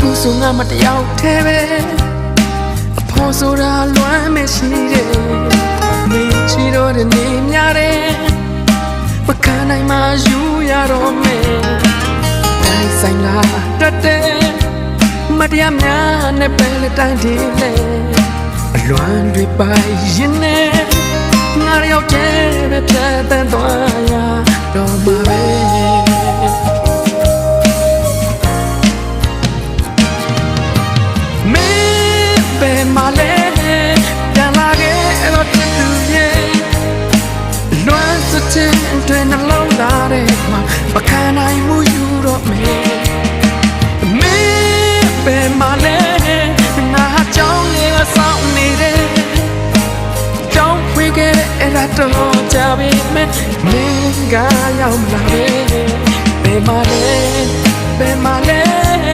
အခုဆိုငါမတယောက်တည်းပဲအဖေါ်ဆိုတာလွမ်းမရှိတယ်နေချီတော့တဲ့နေများတယ်မခံနိုင်မှယူရတော့မယ်နိုင်ဆိုင်လာတတ်တယ်မတရားများနဲ့ပဲလက်တိုင်းတည်းလေအလွမ်းတွေပိုင်ရင်နဲ့ငါရောက်ကျဲပဲပြတ်တန်းသွား မှာပကံနိုင်မှုယူတော့မယ်မင်းပဲမလဲငါကြောင်းလေးကစောင့်နေတယ်ကြောင်းဖွေးခဲ့တဲ့အဲ့ဒါတော့ကြပြီမင်းမင်းကရောက်လာပဲဘယ်မှာလဲဘယ်မှာလဲ